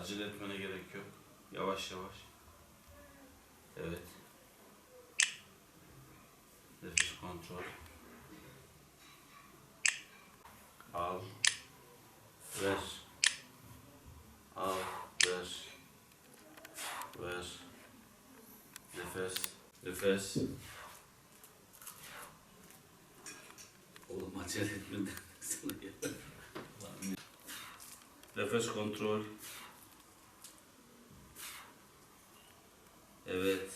Acele etmene gerek yok. Yavaş yavaş. Evet. Nefes kontrol. Al. Ver. Al. Ver. Ver. Nefes. Nefes. Oğlum acele etmeden sana gel. Nefes kontrol. Evet.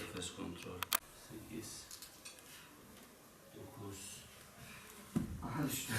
Nefes kontrol. 8 9 Aha düştü.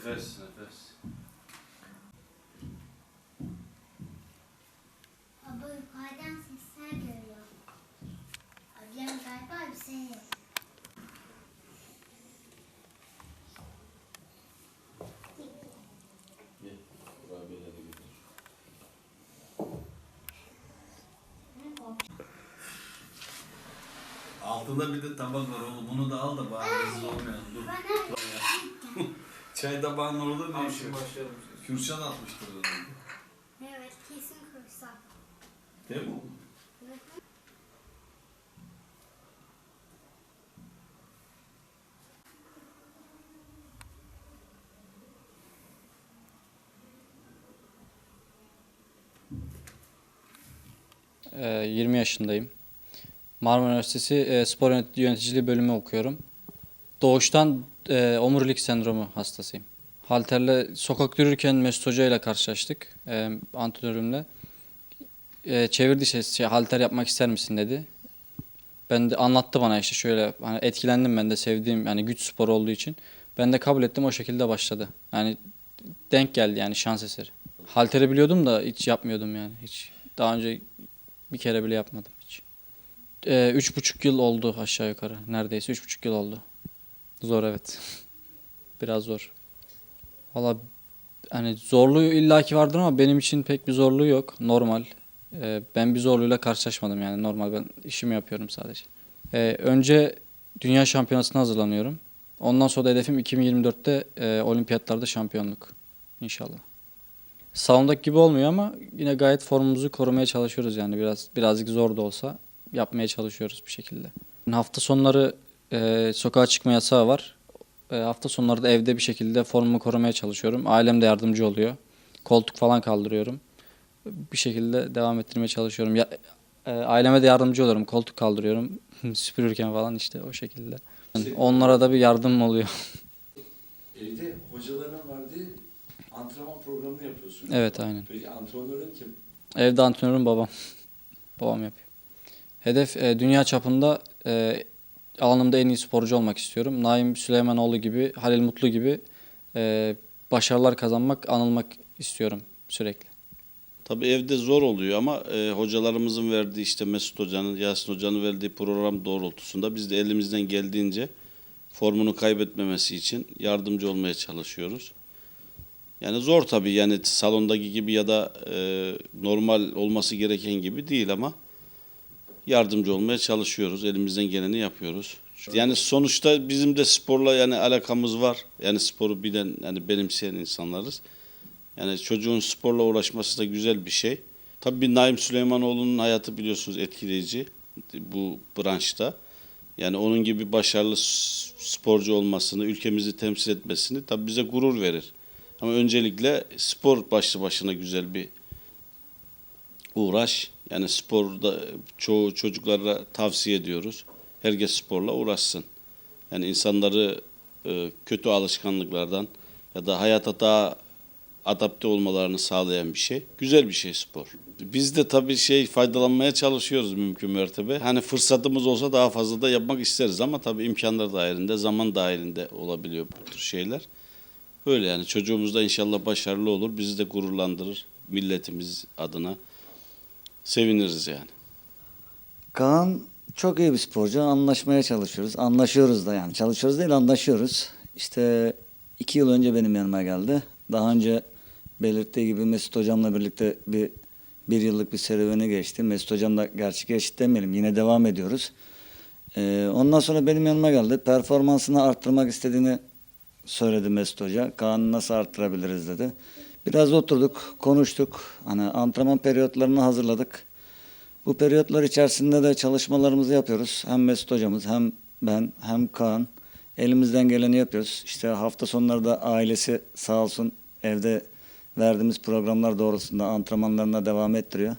Nefes, nefes. Baba yukarıdan sesler geliyor. Ablam galiba bir şey getir. Altında bir de tabak var oğlum. Bunu da al da bari olmayalım. Dur. Bana Çay tabağın orada ne Tamam işi şimdi başlayalım. Kürşat atmıştır onu. evet kesin kırsak. Değil mi? Ee, 20 yaşındayım. Marmara Üniversitesi e, Spor Yönet- Yöneticiliği bölümü okuyorum. Doğuştan e, omurilik sendromu hastasıyım. Halterle sokak yürürken Mesut Hoca ile karşılaştık. E, antrenörümle. E, çevirdi şey, şey, halter yapmak ister misin dedi. Ben de anlattı bana işte şöyle hani etkilendim ben de sevdiğim yani güç sporu olduğu için. Ben de kabul ettim o şekilde başladı. Yani denk geldi yani şans eseri. Halteri biliyordum da hiç yapmıyordum yani. Hiç daha önce bir kere bile yapmadım hiç. Ee, üç buçuk yıl oldu aşağı yukarı. Neredeyse üç buçuk yıl oldu. Zor evet. Biraz zor. Valla hani zorluğu illaki vardır ama benim için pek bir zorluğu yok. Normal. Ee, ben bir zorluğuyla karşılaşmadım yani normal ben işimi yapıyorum sadece. Ee, önce dünya şampiyonasına hazırlanıyorum. Ondan sonra da hedefim 2024'te e, olimpiyatlarda şampiyonluk. İnşallah. Salondaki gibi olmuyor ama yine gayet formumuzu korumaya çalışıyoruz yani biraz birazcık zor da olsa yapmaya çalışıyoruz bir şekilde. Hafta sonları e, sokağa çıkma yasağı var. E, hafta sonları da evde bir şekilde formumu korumaya çalışıyorum. Ailem de yardımcı oluyor. Koltuk falan kaldırıyorum. Bir şekilde devam ettirmeye çalışıyorum. Ya, e, aileme de yardımcı oluyorum. Koltuk kaldırıyorum. Süpürürken falan işte o şekilde. Yani onlara da bir yardım oluyor. Evde hocaların verdiği antrenman programını yapıyorsun. evet aynen. Peki antrenörün kim? Evde antrenörüm babam. babam yapıyor. Hedef e, dünya çapında e, alanımda en iyi sporcu olmak istiyorum. Naim Süleymanoğlu gibi, Halil Mutlu gibi e, başarılar kazanmak, anılmak istiyorum sürekli. Tabii evde zor oluyor ama e, hocalarımızın verdiği işte Mesut Hoca'nın, Yasin Hoca'nın verdiği program doğrultusunda biz de elimizden geldiğince formunu kaybetmemesi için yardımcı olmaya çalışıyoruz. Yani zor tabii yani salondaki gibi ya da e, normal olması gereken gibi değil ama yardımcı olmaya çalışıyoruz. Elimizden geleni yapıyoruz. Yani sonuçta bizim de sporla yani alakamız var. Yani sporu bilen yani benimseyen insanlarız. Yani çocuğun sporla uğraşması da güzel bir şey. Tabii Naim Süleymanoğlu'nun hayatı biliyorsunuz etkileyici bu branşta. Yani onun gibi başarılı sporcu olmasını, ülkemizi temsil etmesini tabii bize gurur verir. Ama öncelikle spor başlı başına güzel bir uğraş. Yani sporda çoğu çocuklara tavsiye ediyoruz. Herkes sporla uğraşsın. Yani insanları e, kötü alışkanlıklardan ya da hayata daha adapte olmalarını sağlayan bir şey. Güzel bir şey spor. Biz de tabii şey faydalanmaya çalışıyoruz mümkün mertebe. Hani fırsatımız olsa daha fazla da yapmak isteriz ama tabii imkanlar dahilinde, zaman dahilinde olabiliyor bu tür şeyler. Öyle yani çocuğumuz da inşallah başarılı olur. Bizi de gururlandırır milletimiz adına. Seviniriz yani. Kaan çok iyi bir sporcu. Anlaşmaya çalışıyoruz. Anlaşıyoruz da yani. Çalışıyoruz değil anlaşıyoruz. İşte iki yıl önce benim yanıma geldi. Daha önce belirttiği gibi Mesut Hocam'la birlikte bir bir yıllık bir serüveni geçti. Mesut Hocam da gerçi geçti demeyelim. Yine devam ediyoruz. Ee, ondan sonra benim yanıma geldi. Performansını arttırmak istediğini söyledi Mesut Hoca. Kaan'ı nasıl arttırabiliriz dedi. Biraz oturduk, konuştuk. Hani antrenman periyotlarını hazırladık. Bu periyotlar içerisinde de çalışmalarımızı yapıyoruz. Hem Mesut hocamız hem ben hem Kaan elimizden geleni yapıyoruz. İşte hafta sonları da ailesi sağ olsun evde verdiğimiz programlar doğrusunda antrenmanlarına devam ettiriyor.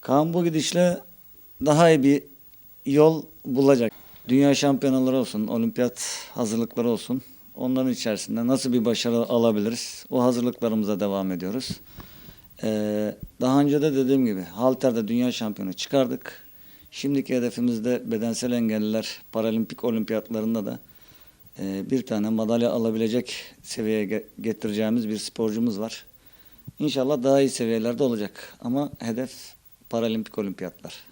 Kaan bu gidişle daha iyi bir yol bulacak. Dünya şampiyonaları olsun, olimpiyat hazırlıkları olsun. Onların içerisinde nasıl bir başarı alabiliriz? O hazırlıklarımıza devam ediyoruz. Ee, daha önce de dediğim gibi halterde dünya şampiyonu çıkardık. Şimdiki hedefimiz de bedensel engelliler paralimpik olimpiyatlarında da e, bir tane madalya alabilecek seviyeye ge- getireceğimiz bir sporcumuz var. İnşallah daha iyi seviyelerde olacak ama hedef paralimpik olimpiyatlar.